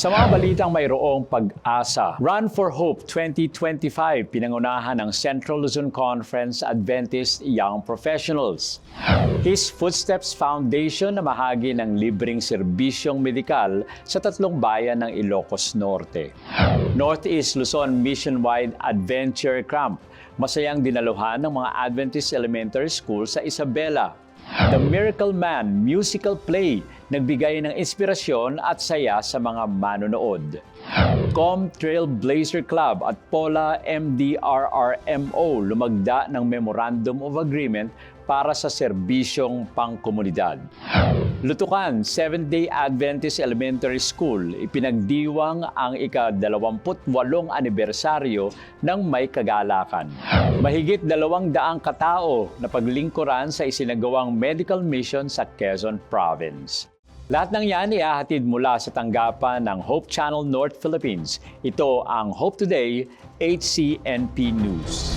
Sa mga balitang mayroong pag-asa, Run for Hope 2025 pinangunahan ng Central Luzon Conference Adventist Young Professionals. His Footsteps Foundation na mahagi ng libreng serbisyong medikal sa tatlong bayan ng Ilocos Norte. Northeast Luzon Mission-wide Adventure Camp, masayang dinaluhan ng mga Adventist Elementary School sa Isabela. The Miracle Man musical play nagbigay ng inspirasyon at saya sa mga manonood. Com Trailblazer Club at Pola MDRRMO lumagda ng Memorandum of Agreement para sa serbisyong pangkomunidad. Lutukan, Seventh-day Adventist Elementary School, ipinagdiwang ang ika-28 anibersaryo ng may kagalakan. Mahigit dalawang daang katao na paglingkuran sa isinagawang medical mission sa Quezon Province. Lahat ng yan iahatid mula sa tanggapan ng Hope Channel North Philippines. Ito ang Hope Today, HCNP News.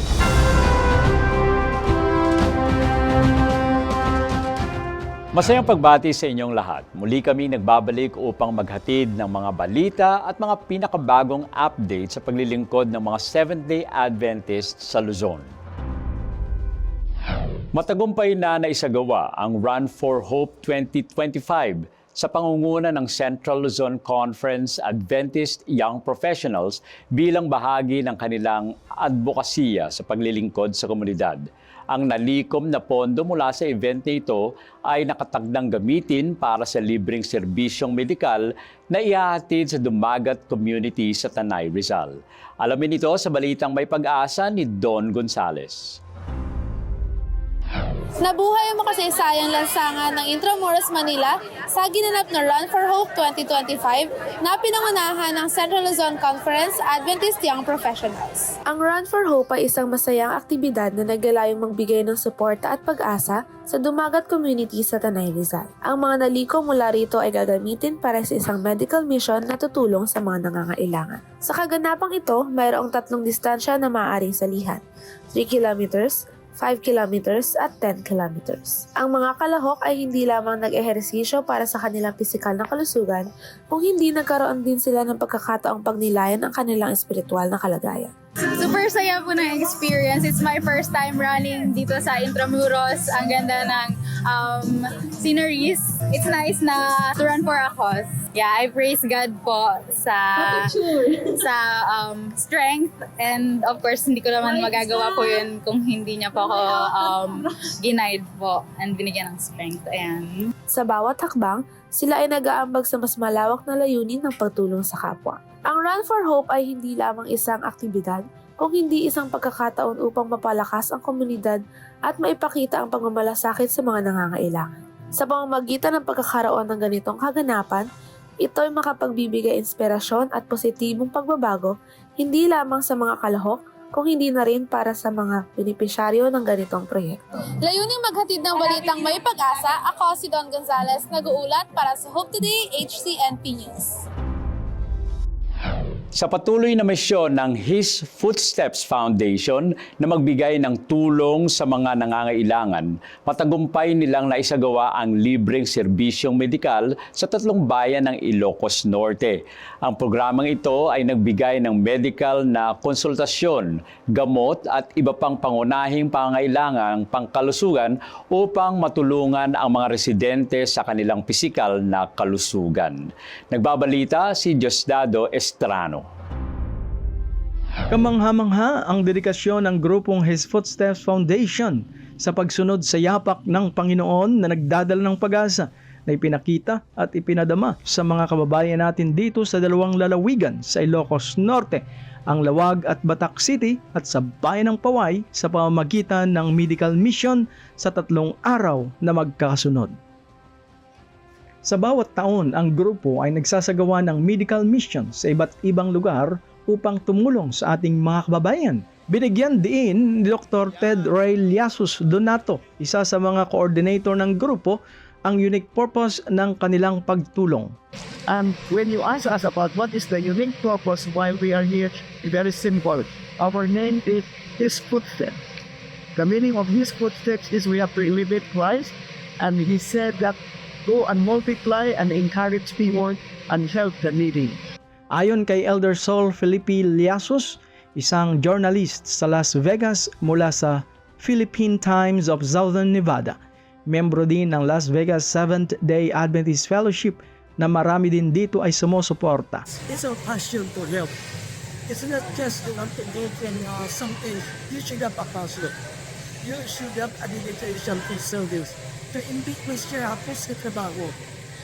Masayang pagbati sa inyong lahat. Muli kami nagbabalik upang maghatid ng mga balita at mga pinakabagong update sa paglilingkod ng mga Seventh-day Adventists sa Luzon. Matagumpay na naisagawa ang Run for Hope 2025 sa pangunguna ng Central Luzon Conference Adventist Young Professionals bilang bahagi ng kanilang advokasya sa paglilingkod sa komunidad. Ang nalikom na pondo mula sa event na ito ay nakatagdang gamitin para sa libreng serbisyong medikal na ihahatid sa Dumagat Community sa Tanay, Rizal. Alamin ito sa balitang may pag-asa ni Don Gonzales. Nabuhay ang makasaysayang lansangan ng Intramuros, Manila sa ginanap na Run for Hope 2025 na pinangunahan ng Central Luzon Conference Adventist Young Professionals. Ang Run for Hope ay isang masayang aktibidad na naglalayong magbigay ng suporta at pag-asa sa dumagat community sa Tanay Rizal. Ang mga naliko mula rito ay gagamitin para sa isang medical mission na tutulong sa mga nangangailangan. Sa kaganapang ito, mayroong tatlong distansya na maaaring salihan. 3 kilometers, 5 kilometers at 10 kilometers. Ang mga kalahok ay hindi lamang nag-ehersisyo para sa kanilang pisikal na kalusugan, kung hindi nagkaroon din sila ng pagkakataong pagnilayan ang kanilang espiritual na kalagayan. Super saya po ng experience. It's my first time running dito sa Intramuros. Ang ganda ng um, sceneries. It's nice na to run for a cause. Yeah, I praise God po sa sa um, strength and of course hindi ko naman magagawa po yun kung hindi niya po ako um, ginaid po and binigyan ng strength. Ayan. Sa bawat hakbang, sila ay nag-aambag sa mas malawak na layunin ng pagtulong sa kapwa. Ang Run for Hope ay hindi lamang isang aktibidad, kung hindi isang pagkakataon upang mapalakas ang komunidad at maipakita ang pagmamalasakit sa mga nangangailangan. Sa pamamagitan ng pagkakaroon ng ganitong kaganapan, ito ay makapagbibigay inspirasyon at positibong pagbabago hindi lamang sa mga kalahok, kung hindi na rin para sa mga benepisyaryo ng ganitong proyekto. Layuning maghatid ng balitang may pag-asa, ako si Don Gonzales, nag-uulat para sa Hope Today HCNP News. Sa patuloy na misyon ng His Footsteps Foundation na magbigay ng tulong sa mga nangangailangan, matagumpay nilang naisagawa ang libreng serbisyong medikal sa tatlong bayan ng Ilocos Norte. Ang programang ito ay nagbigay ng medical na konsultasyon, gamot at iba pang pangunahing pangangailangan pangkalusugan upang matulungan ang mga residente sa kanilang pisikal na kalusugan. Nagbabalita si Diosdado Estrano. Kamangha-mangha ang dedikasyon ng grupong His Footsteps Foundation sa pagsunod sa yapak ng Panginoon na nagdadala ng pag-asa na ipinakita at ipinadama sa mga kababayan natin dito sa dalawang lalawigan sa Ilocos Norte, ang Lawag at Batak City at sa Bayan ng Paway sa pamamagitan ng medical mission sa tatlong araw na magkakasunod. Sa bawat taon, ang grupo ay nagsasagawa ng medical mission sa iba't ibang lugar upang tumulong sa ating mga kababayan. Binigyan din ni Dr. Ted Ray Liasus Donato, isa sa mga coordinator ng grupo, ang unique purpose ng kanilang pagtulong. And when you ask us about what is the unique purpose why we are here, very simple. Our name is His Footsteps. The meaning of His footsteps is we have to imitate Christ, and He said that go and multiply and encourage people and help the needy. Ayon kay Elder Sol Felipe Liasos, isang journalist sa Las Vegas mula sa Philippine Times of Southern Nevada, membro din ng Las Vegas Seventh-day Adventist Fellowship na marami din dito ay sumusuporta. It's our passion to help. It's not just you want to give them uh, something. You should have a passion. You should have a dedication to service. To hindi mo siya hapos sa trabaho.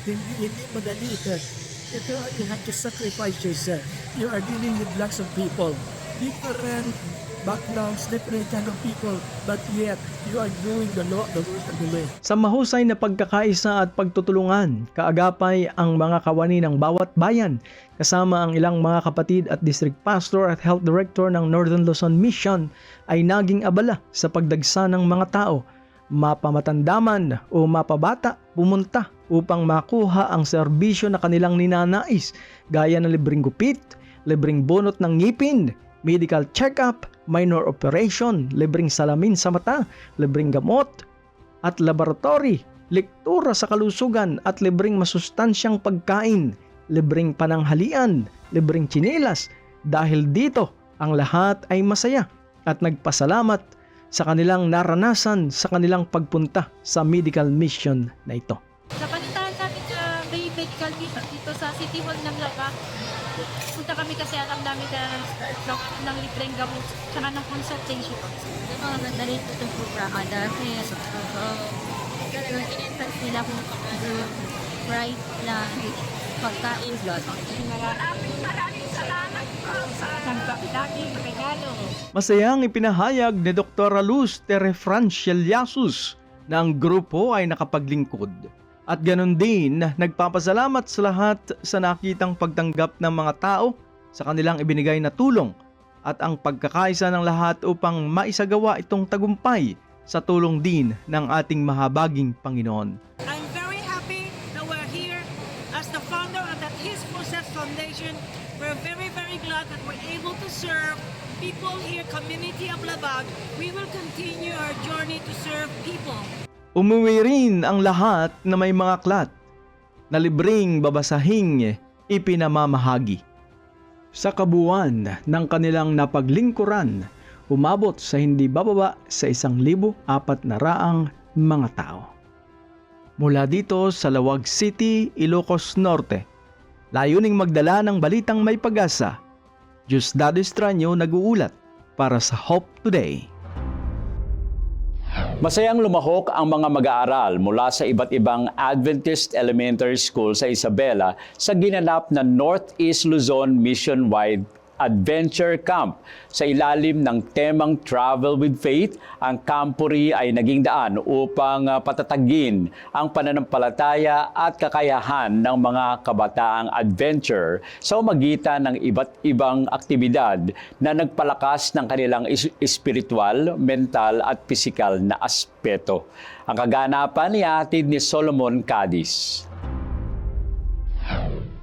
Hindi, hindi madali ito. Ito, you have to sacrifice yourself. You are dealing with lots of people. Different backgrounds, different kind of people. But yet, you are doing the law, the work of the Lord. Sa mahusay na pagkakaisa at pagtutulungan, kaagapay ang mga kawani ng bawat bayan, kasama ang ilang mga kapatid at district pastor at health director ng Northern Luzon Mission ay naging abala sa pagdagsa ng mga tao, mapamatandaman o mapabata pumunta upang makuha ang serbisyo na kanilang ninanais gaya ng libreng gupit, libreng bunot ng ngipin, medical check-up, minor operation, libreng salamin sa mata, libreng gamot, at laboratory, lektura sa kalusugan at libreng masustansyang pagkain, libreng pananghalian, libreng tsinelas. Dahil dito, ang lahat ay masaya at nagpasalamat sa kanilang naranasan sa kanilang pagpunta sa medical mission na ito. Sa panitahan namin sa Bay Medical Mission dito sa City Hall ng Lapa, punta kami kasi at ang dami na ng, ng libreng gamot tsaka ng consultation. Ito ang ganda rin itong programa dahil uh, talagang in-enhance nila kung bright na pagkain blood. Masayang ipinahayag ni Dr. Luz Terefrancialiasus na ang grupo ay nakapaglingkod. At ganon din, nagpapasalamat sa lahat sa nakitang pagtanggap ng mga tao sa kanilang ibinigay na tulong at ang pagkakaisa ng lahat upang maisagawa itong tagumpay sa tulong din ng ating mahabaging Panginoon. I'm very happy that we're here as the founder of that His Process Foundation. We're very, very glad that we're able to serve people here, community of Labag. We will continue our journey to serve people. Umuwi rin ang lahat na may mga klat na libreng babasahing ipinamamahagi. Sa kabuuan ng kanilang napaglingkuran, umabot sa hindi bababa sa isang libo apat na raang mga tao. Mula dito sa Lawag City, Ilocos Norte, layuning magdala ng balitang may pag-asa. Diosdado Estranyo nag-uulat para sa Hope Today. Masayang lumahok ang mga mag-aaral mula sa iba't ibang Adventist Elementary School sa Isabela sa ginanap na Northeast Luzon Mission-wide Adventure Camp. Sa ilalim ng temang Travel with Faith, ang Campuri ay naging daan upang ah, patatagin ang pananampalataya at kakayahan ng mga kabataang adventure sa magitan ng iba't ibang aktibidad na nagpalakas ng kanilang espiritual, mental at pisikal na aspeto. Ang kaganapan ni atid ni Solomon Cadiz.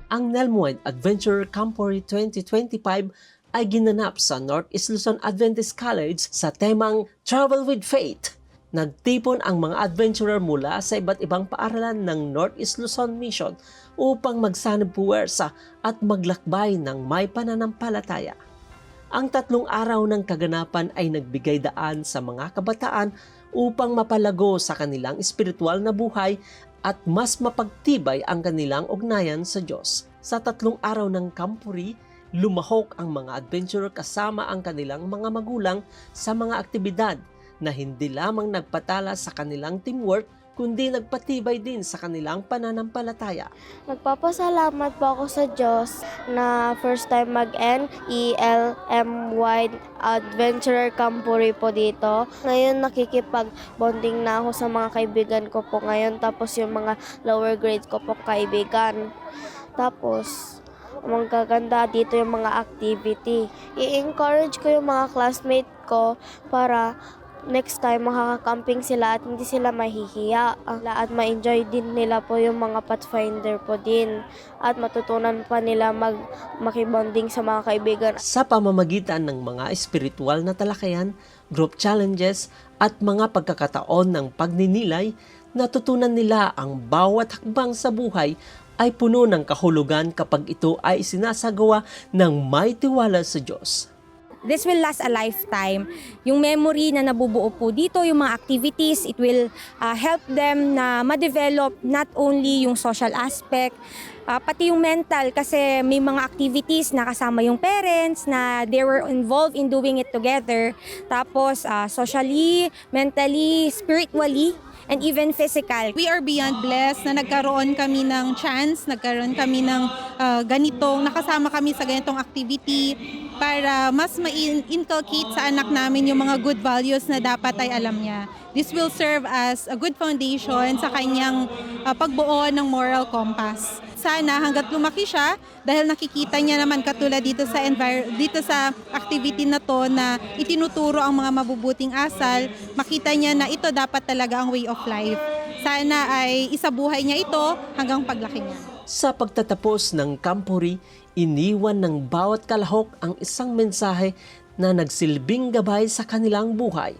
Ang Nelmoid Adventure Camporee 2025 ay ginanap sa Northeast Luzon Adventist College sa temang Travel with Faith. Nagtipon ang mga adventurer mula sa iba't ibang paaralan ng Northeast Luzon Mission upang magsanib puwersa at maglakbay ng may pananampalataya. Ang tatlong araw ng kaganapan ay nagbigay daan sa mga kabataan upang mapalago sa kanilang espiritual na buhay at mas mapagtibay ang kanilang ugnayan sa Diyos. Sa tatlong araw ng kampuri, lumahok ang mga adventurer kasama ang kanilang mga magulang sa mga aktibidad na hindi lamang nagpatala sa kanilang teamwork kundi nagpatibay din sa kanilang pananampalataya. Nagpapasalamat po ako sa Diyos na first time mag-NELM-wide Adventurer Campuri po dito. Ngayon nakikipag-bonding na ako sa mga kaibigan ko po ngayon tapos yung mga lower grade ko po kaibigan. Tapos, ang gaganda dito yung mga activity. I-encourage ko yung mga classmate ko para next time makaka-camping sila at hindi sila mahihiya. At ma-enjoy din nila po yung mga pathfinder po din. At matutunan pa nila mag makibonding sa mga kaibigan. Sa pamamagitan ng mga espiritual na talakayan, group challenges at mga pagkakataon ng pagninilay, natutunan nila ang bawat hakbang sa buhay ay puno ng kahulugan kapag ito ay sinasagawa ng may tiwala sa Diyos. This will last a lifetime. Yung memory na nabubuo po dito, yung mga activities, it will uh, help them na ma-develop not only yung social aspect, uh, pati yung mental kasi may mga activities na kasama yung parents na they were involved in doing it together. Tapos uh, socially, mentally, spiritually, and even physical. We are beyond blessed na nagkaroon kami ng chance, nagkaroon kami ng ah, ganitong, nakasama kami sa ganitong activity para mas ma-inculcate sa anak namin yung mga good values na dapat ay alam niya. This will serve as a good foundation sa kanyang ah, pagbuo ng moral compass. Sana hanggat lumaki siya, dahil nakikita niya naman katulad dito sa envir- dito sa activity na to na itinuturo ang mga mabubuting asal, makita niya na ito dapat talaga ang way of life. Sana ay isabuhay niya ito hanggang paglaki niya. Sa pagtatapos ng Kampuri, iniwan ng bawat kalahok ang isang mensahe na nagsilbing gabay sa kanilang buhay.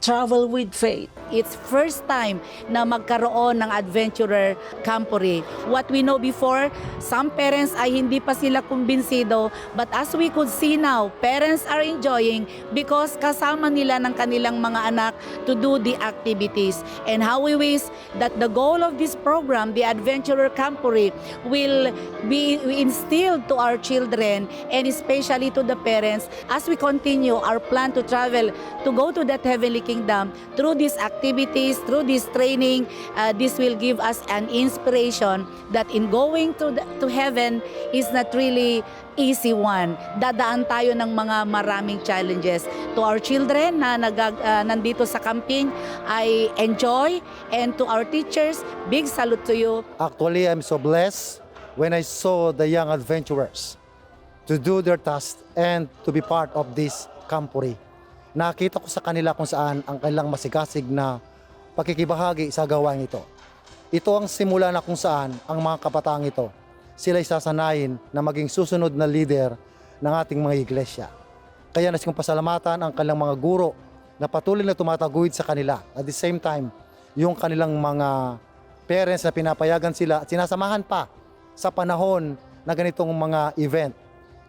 Travel with faith. It's first time na magkaroon ng adventurer camporee. What we know before, some parents ay hindi pa sila kumbinsido but as we could see now, parents are enjoying because kasama nila ng kanilang mga anak to do the activities. And how we wish that the goal of this program, the adventurer camporee, will be instilled to our children and especially to the parents as we continue our plan to travel to go to that heavenly kingdom through these activities, through this training, uh, this will give us an inspiration that in going to the, to heaven is not really easy one. Dadaan tayo ng mga maraming challenges. To our children na nagag, uh, nandito sa camping, I enjoy and to our teachers, big salute to you. Actually, I'm so blessed when I saw the young adventurers to do their task and to be part of this campuri. Nakita ko sa kanila kung saan ang kanilang masigasig na pakikibahagi sa gawain ito. Ito ang simula na kung saan ang mga kapataang ito sila sasanayin na maging susunod na leader ng ating mga iglesia. Kaya nais kong pasalamatan ang kanilang mga guro na patuloy na tumataguyod sa kanila. At the same time, yung kanilang mga parents na pinapayagan sila at sinasamahan pa sa panahon na ganitong mga event.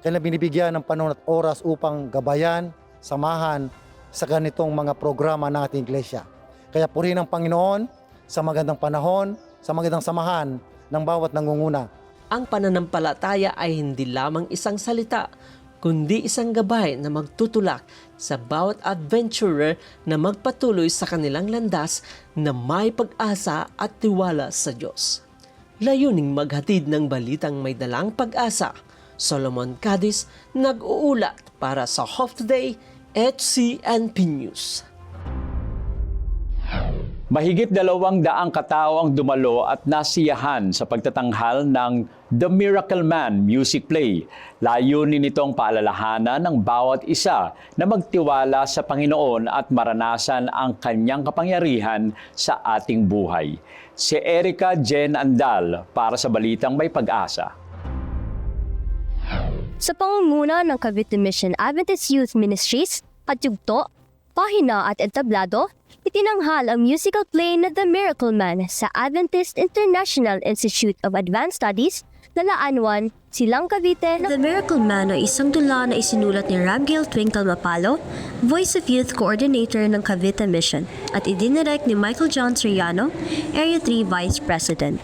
Kaya binibigyan ng panahon at oras upang gabayan, samahan sa ganitong mga programa ng ating iglesia. Kaya purihin ang Panginoon sa magandang panahon, sa magandang samahan ng bawat nangunguna. Ang pananampalataya ay hindi lamang isang salita, kundi isang gabay na magtutulak sa bawat adventurer na magpatuloy sa kanilang landas na may pag-asa at tiwala sa Diyos. Layuning maghatid ng balitang may dalang pag-asa. Solomon Cadiz nag-uulat para sa Hope Today, HCNP News. Mahigit dalawang daang katao ang dumalo at nasiyahan sa pagtatanghal ng The Miracle Man music play. Layunin nitong paalalahanan ng bawat isa na magtiwala sa Panginoon at maranasan ang kanyang kapangyarihan sa ating buhay. Si Erica Jen Andal para sa Balitang May Pag-asa. Sa pangunguna ng Cavite Mission Adventist Youth Ministries, at yugto, pahina at entablado, itinanghal ang musical play na The Miracle Man sa Adventist International Institute of Advanced Studies, Lalaan 1, Silang Cavite. The Miracle Man ay isang tula na isinulat ni Ramgil Twinkle Mapalo, Voice of Youth Coordinator ng Cavite Mission, at idinirect ni Michael John Triano, Area 3 Vice President.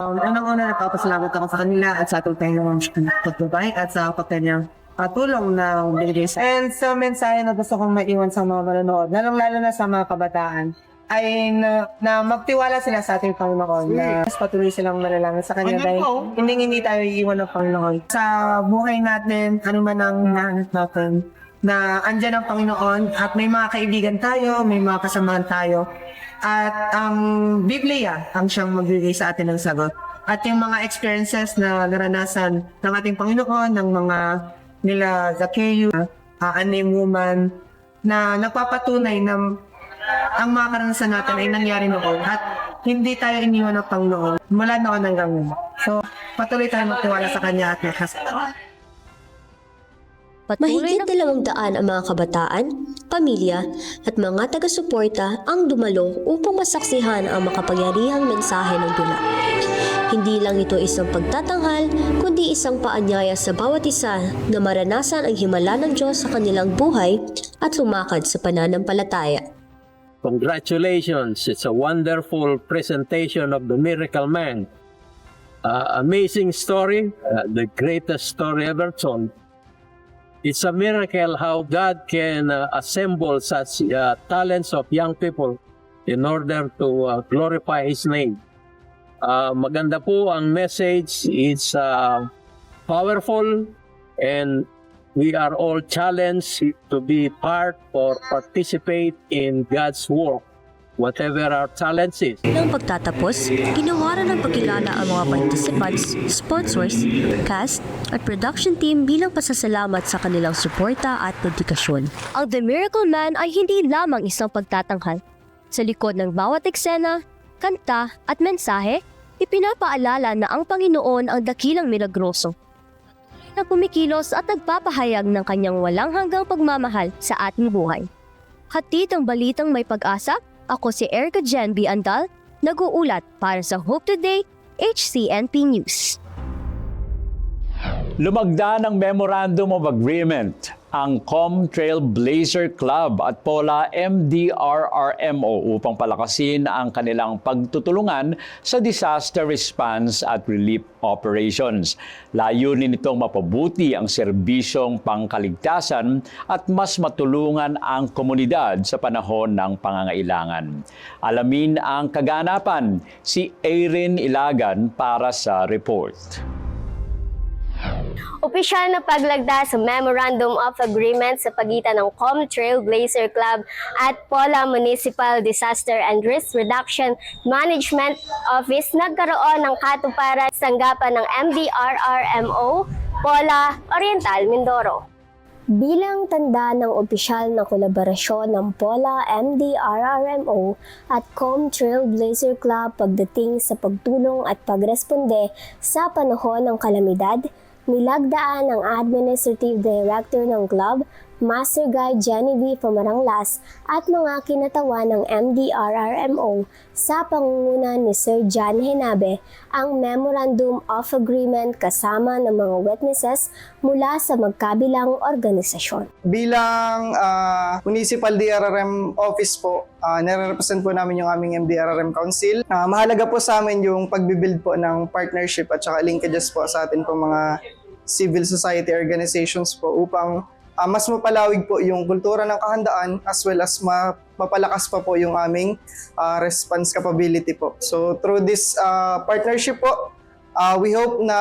Um, Unang-una, nagpapasalamat ako sa kanila at sa ating Panginoong pagbabayad at sa kanyang uh, tulong na binigay sa And sa mensahe na gusto kong maiwan sa mga manonood, lalong-lalo na sa mga kabataan, ay na, na magtiwala sila sa ating Panginoon na mas patuloy silang manalangin sa Kanya dahil hindi hindi tayo iiwan ng Panginoon. Sa buhay natin, ano man ang hinahanap natin, na andyan ang Panginoon at may mga kaibigan tayo, may mga kasamahan tayo. At ang Biblia ang siyang magbibigay sa atin ng sagot. At yung mga experiences na naranasan ng ating Panginoon, ng mga nila Zacchaeus, uh, unnamed woman, na nagpapatunay na ang mga karanasan natin ay nangyari noon at hindi tayo iniwan ng Panginoon mula noon hanggang ngayon. So, patuloy tayo magtiwala sa Kanya at may kasama. Mahigit dalawang daan ang mga kabataan, pamilya at mga taga-suporta ang dumalo upang masaksihan ang makapangyarihang mensahe ng dula. Hindi lang ito isang pagtatanghal, kundi isang paanyaya sa bawat isa na maranasan ang himala ng Diyos sa kanilang buhay at lumakad sa pananampalataya. Congratulations! It's a wonderful presentation of the Miracle Man. Uh, amazing story, uh, the greatest story ever told. It's a miracle how God can uh, assemble such uh, talents of young people in order to uh, glorify His name. Uh, maganda po ang message. It's uh, powerful and we are all challenged to be part or participate in God's work, whatever our talents is. Nang pagtatapos, ginawaran ng pagkilala ang mga participants, sponsors, cast, at production team bilang pasasalamat sa kanilang suporta at dedikasyon. Ang The Miracle Man ay hindi lamang isang pagtatanghal. Sa likod ng bawat eksena, kanta at mensahe, ipinapaalala na ang Panginoon ang dakilang milagroso na kumikilos at nagpapahayag ng kanyang walang hanggang pagmamahal sa ating buhay. Hatid ang balitang may pag-asa, ako si Erica Jen B. Andal, nag-uulat para sa Hope Today, HCNP News. Lumagda ng Memorandum of Agreement ang Com Trailblazer Club at Pola MDRRMO upang palakasin ang kanilang pagtutulungan sa disaster response at relief operations. Layunin nitong mapabuti ang serbisyong pangkaligtasan at mas matulungan ang komunidad sa panahon ng pangangailangan. Alamin ang kaganapan si Erin Ilagan para sa report. Opisyal na paglagda sa Memorandum of Agreement sa pagitan ng Com Trailblazer Club at Pola Municipal Disaster and Risk Reduction Management Office nagkaroon ng katuparan sa tanggapan ng MDRRMO, Pola, Oriental, Mindoro. Bilang tanda ng opisyal na kolaborasyon ng POLA, MDRRMO at Com Trailblazer Club pagdating sa pagtulong at pagresponde sa panahon ng kalamidad, nilagdaan ng Administrative Director ng club, Master Guide Genevieve Pamaranglas at mga kinatawan ng MDRRMO sa pangunguna ni Sir John Henabe ang Memorandum of Agreement kasama ng mga witnesses mula sa magkabilang organisasyon. Bilang ah, Municipal DRRM Office po, uh, nare-represent po namin yung aming MDRRM Council. Ah, mahalaga po sa amin yung pagbibuild po ng partnership at saka linkages po sa atin po mga civil society organizations po upang ah, mas mapalawig po yung kultura ng kahandaan as well as ma- mapalakas pa po yung aming ah, response capability po. So through this ah, partnership po, ah, we hope na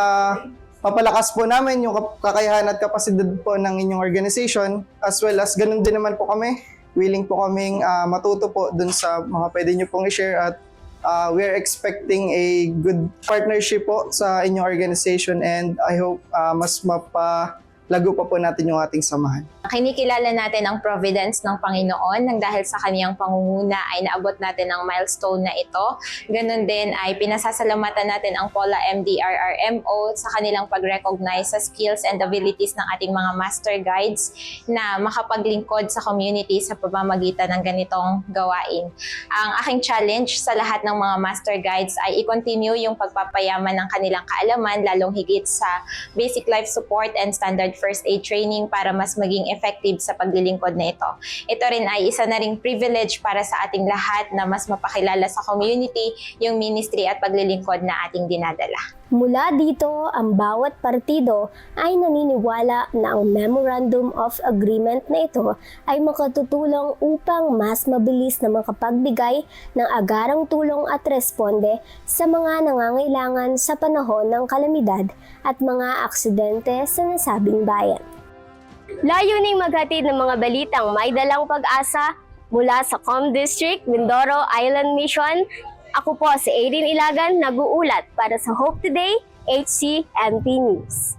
mapalakas po namin yung kakayahan at kapasidad po ng inyong organization as well as ganun din naman po kami. Willing po kaming ah, matuto po dun sa mga pwede nyo pong i-share at ah, we are expecting a good partnership po sa inyong organization and I hope ah, mas mapalago pa po natin yung ating samahan. Kinikilala natin ang providence ng Panginoon nang dahil sa kaniyang pangunguna ay naabot natin ang milestone na ito. Ganon din ay pinasasalamatan natin ang POLA MDRRMO sa kanilang pag-recognize sa skills and abilities ng ating mga master guides na makapaglingkod sa community sa pamamagitan ng ganitong gawain. Ang aking challenge sa lahat ng mga master guides ay i-continue yung pagpapayaman ng kanilang kaalaman lalong higit sa basic life support and standard first aid training para mas maging effective sa paglilingkod na ito. Ito rin ay isa na ring privilege para sa ating lahat na mas mapakilala sa community yung ministry at paglilingkod na ating dinadala. Mula dito, ang bawat partido ay naniniwala na ang Memorandum of Agreement na ito ay makatutulong upang mas mabilis na makapagbigay ng agarang tulong at responde sa mga nangangailangan sa panahon ng kalamidad at mga aksidente sa nasabing bayan. Layuning maghatid ng mga balitang may dalang pag-asa mula sa Com District, Mindoro Island Mission. Ako po si Aileen Ilagan, nag-uulat para sa Hope Today, HCMP News.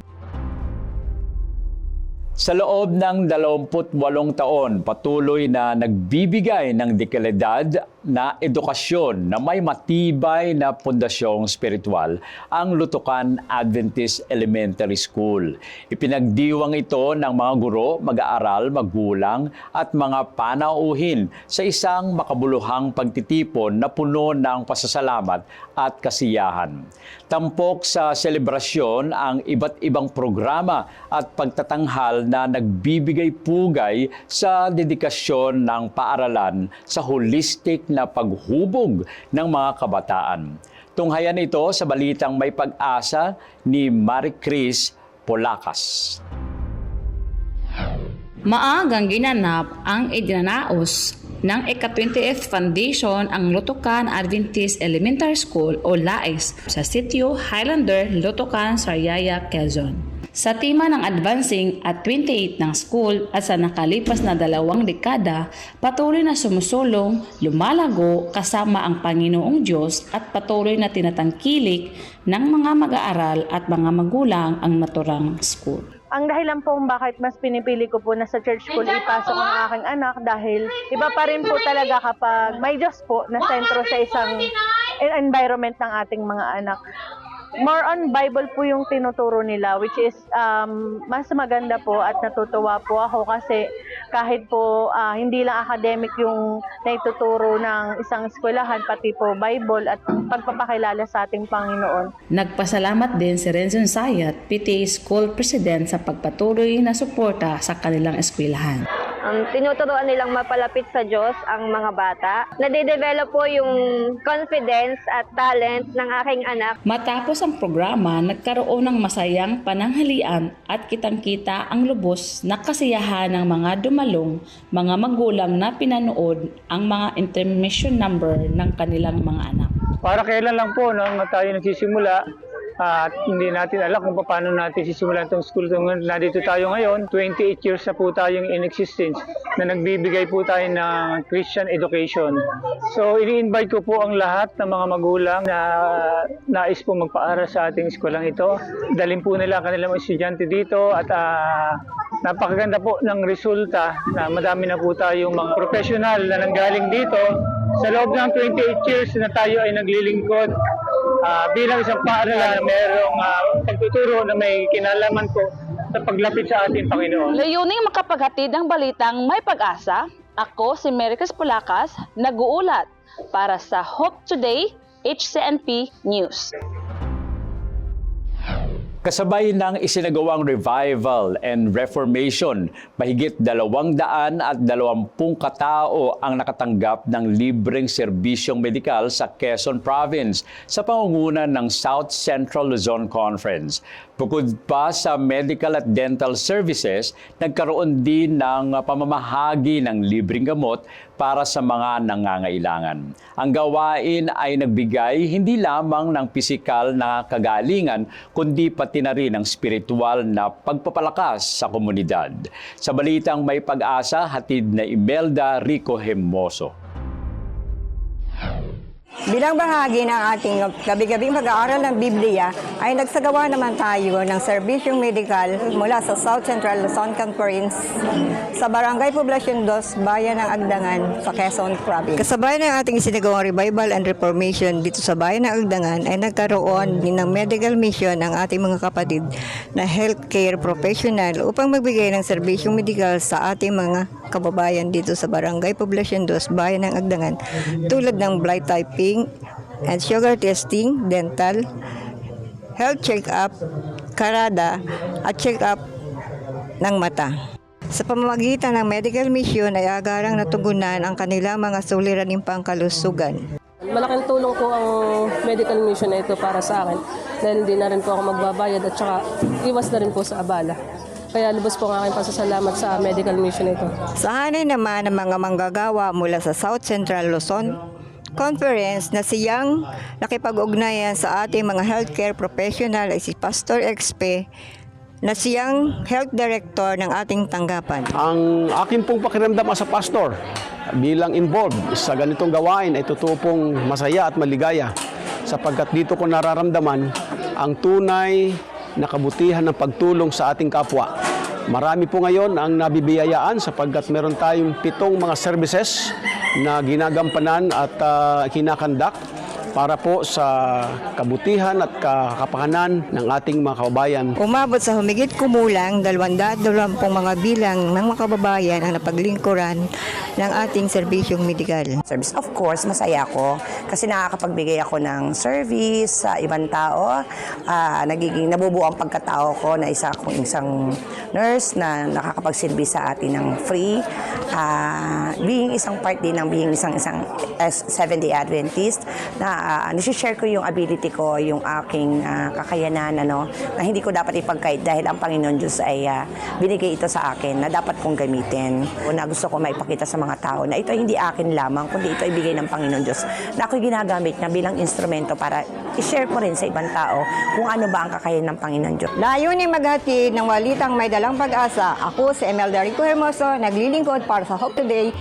Sa loob ng 28 taon, patuloy na nagbibigay ng dekalidad na edukasyon na may matibay na pundasyong spiritual ang Lutukan Adventist Elementary School. Ipinagdiwang ito ng mga guro, mag-aaral, magulang at mga panauhin sa isang makabuluhang pagtitipon na puno ng pasasalamat at kasiyahan. Tampok sa selebrasyon ang iba't ibang programa at pagtatanghal na nagbibigay pugay sa dedikasyon ng paaralan sa holistic na paghubog ng mga kabataan. Tunghayan ito sa balitang may pag-asa ni Marie Chris Polacas. Maagang ginanap ang idinanaos ng ika-20th Foundation ang Lutukan Adventist Elementary School o LAES sa sitio Highlander, Lutukan, Sariaya, Quezon. Sa tema ng advancing at 28 ng school at sa nakalipas na dalawang dekada, patuloy na sumusulong, lumalago kasama ang Panginoong Diyos at patuloy na tinatangkilik ng mga mag-aaral at mga magulang ang naturang school. Ang dahilan po kung bakit mas pinipili ko po na sa church school ipasok ang aking anak dahil iba pa rin po talaga kapag may Diyos po na sentro sa isang environment ng ating mga anak. More on Bible po yung tinuturo nila which is um, mas maganda po at natutuwa po ako kasi kahit po ah, hindi lang academic yung naituturo ng isang eskwelahan pati po Bible at pagpapakilala sa ating Panginoon. Nagpasalamat din si Renzon Sayat, PTA School President sa pagpatuloy na suporta sa kanilang eskwelahan. Um, tinuturuan nilang mapalapit sa Diyos ang mga bata. Nade-develop po yung confidence at talent ng aking anak. Matapos ang programa, nagkaroon ng masayang pananghalian at kitang-kita ang lubos na kasiyahan ng mga dumalong mga magulang na pinanood ang mga intermission number ng kanilang mga anak. Para kailan lang po nang tayo nagsisimula at hindi natin alam kung paano natin sisimulan itong school. Nandito tayo ngayon, 28 years na po tayong in existence na nagbibigay po tayo ng Christian education. So, ini-invite ko po ang lahat ng mga magulang na nais po magpaaral sa ating eskwelaang ito. Dalhin po nila ang kanilang estudyante dito at ah, napakaganda po ng resulta na madami na po tayong mga professional na nanggaling dito sa loob ng 28 years na tayo ay naglilingkod ah, bilang isang paaralan na mayroong ah, pagtuturo na may kinalaman po sa paglapit sa ating Panginoon. Layuning makapaghatid ng balitang may pag-asa, ako si Mericus Pulakas, nag-uulat para sa Hope Today, HCNP News. Kasabay ng isinagawang revival and reformation, mahigit dalawang daan at dalawampung katao ang nakatanggap ng libreng serbisyong medikal sa Quezon Province sa pangunguna ng South Central Luzon Conference. Bukod pa sa medical at dental services, nagkaroon din ng pamamahagi ng libreng gamot para sa mga nangangailangan. Ang gawain ay nagbigay hindi lamang ng pisikal na kagalingan, kundi pati na rin ng spiritual na pagpapalakas sa komunidad. Sa balitang may pag-asa, hatid na Imelda Rico Hemoso. Bilang bahagi ng ating gabi-gabing pag-aaral ng Biblia, ay nagsagawa naman tayo ng serbisyong medikal mula sa South Central Luzon Conference sa Barangay Poblacion 2, Bayan ng Agdangan sa Quezon Province. Kasabay ng ating isinagawang revival and reformation dito sa Bayan ng Agdangan ay nagkaroon din ng medical mission ang ating mga kapatid na healthcare professional upang magbigay ng serbisyong medikal sa ating mga kababayan dito sa Barangay Poblacion 2, Bayan ng Agdangan tulad ng blood typing and sugar testing, dental, health check-up, karada, at check-up ng mata. Sa pamamagitan ng medical mission ay agarang natugunan ang kanilang mga suliraning pangkalusugan. Malaking tulong po ang medical mission na ito para sa akin dahil hindi na rin po ako magbabayad at saka iwas na rin po sa abala. Kaya lubos po ang aking pasasalamat sa medical mission na ito. Sa hanay naman ng mga manggagawa mula sa South Central Luzon Conference na siyang nakipag-ugnayan sa ating mga healthcare professional ay si Pastor XP na siyang health director ng ating tanggapan. Ang akin pong pakiramdam as a pastor bilang involved sa ganitong gawain ay totoo pong masaya at maligaya sapagkat dito ko nararamdaman ang tunay na kabutihan ng pagtulong sa ating kapwa. Marami po ngayon ang nabibiyayaan sapagkat meron tayong pitong mga services na ginagampanan at uh, kinakandak para po sa kabutihan at kakapakanan ng ating mga kababayan. Umabot sa humigit kumulang 220 mga bilang ng mga kababayan ang napaglingkuran ng ating serbisyong medikal. service. Of course, masaya ako kasi nakakapagbigay ako ng service sa ibang tao. Ah, nagiging nabubuo ang pagkatao ko na isa akong isang nurse na nakakapagsilbi sa atin ng free. Ah, being isang part din ng being isang isang Seventh-day Adventist na uh, share ko yung ability ko, yung aking ah, kakayanan ano, na hindi ko dapat ipagkait dahil ang Panginoon Diyos ay ah, binigay ito sa akin na dapat kong gamitin. O na gusto ko maipakita sa mga tao na ito hindi akin lamang, kundi ito ay bigay ng Panginoon Diyos na ako'y ginagamit na bilang instrumento para i-share ko rin sa ibang tao kung ano ba ang kakayanan ng Panginoon Diyos. Layunin maghatid ng walitang may dalang pag-asa. Ako si Emelda Rico Hermoso, naglilingkod para sa Hope Today.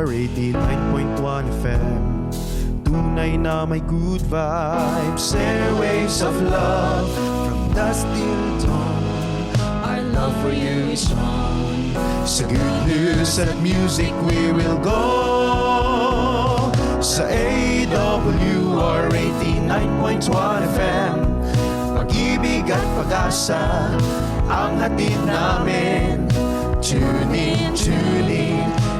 AWR 89.1 FM Tunay na may good vibes. Airwaves of love From dusk till dawn. Our love for you is strong. Sa good news at music we will go. Sa AWR 89.1 FM Pag-ibig at pag-asa Ang hatid namin. Tune in, tune in,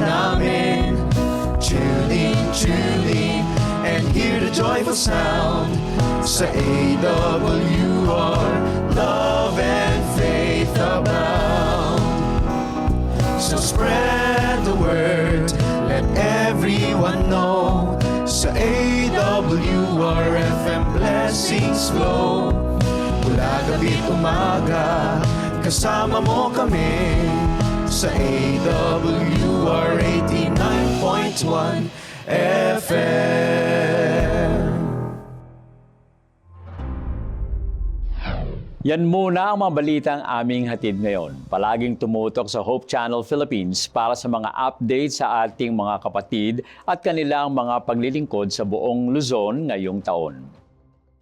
namin. Tune in, and hear the joyful sound. Sa AWR, love and faith abound. So spread the word, let everyone know. Sa AWR FM blessings flow. Mula gabi umaga, kasama mo kami. Sa AWR 89.1 FM. Yan muna ang mga balitang aming hatid ngayon. Palaging tumutok sa Hope Channel Philippines para sa mga updates sa ating mga kapatid at kanilang mga paglilingkod sa buong Luzon ngayong taon.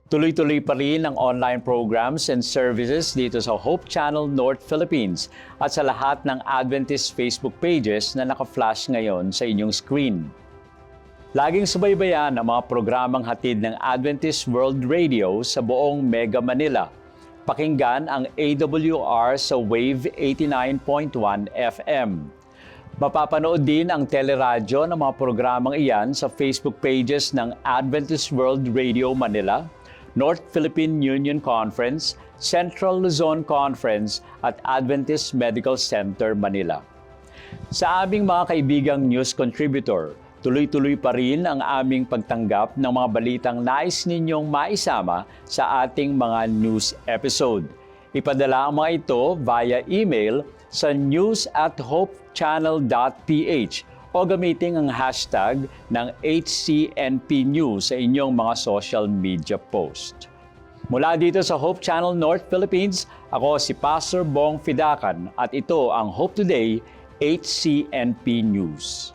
Tuloy-tuloy pa rin ang online programs and services dito sa Hope Channel North Philippines at sa lahat ng Adventist Facebook pages na naka-flash ngayon sa inyong screen. Laging subaybayan ang mga programang hatid ng Adventist World Radio sa buong Mega Manila. Pakinggan ang AWR sa Wave 89.1 FM. Mapapanood din ang teleradyo ng mga programang iyan sa Facebook pages ng Adventist World Radio Manila, North Philippine Union Conference, Central Luzon Conference at Adventist Medical Center Manila. Sa aming mga kaibigang news contributor, tuloy-tuloy pa rin ang aming pagtanggap ng mga balitang nais ninyong maisama sa ating mga news episode. Ipadala ang mga ito via email sa news at hopechannel.ph o gamitin ang hashtag ng HCNP News sa inyong mga social media post. Mula dito sa Hope Channel North Philippines, ako si Pastor Bong Fidakan at ito ang Hope Today HCNP News.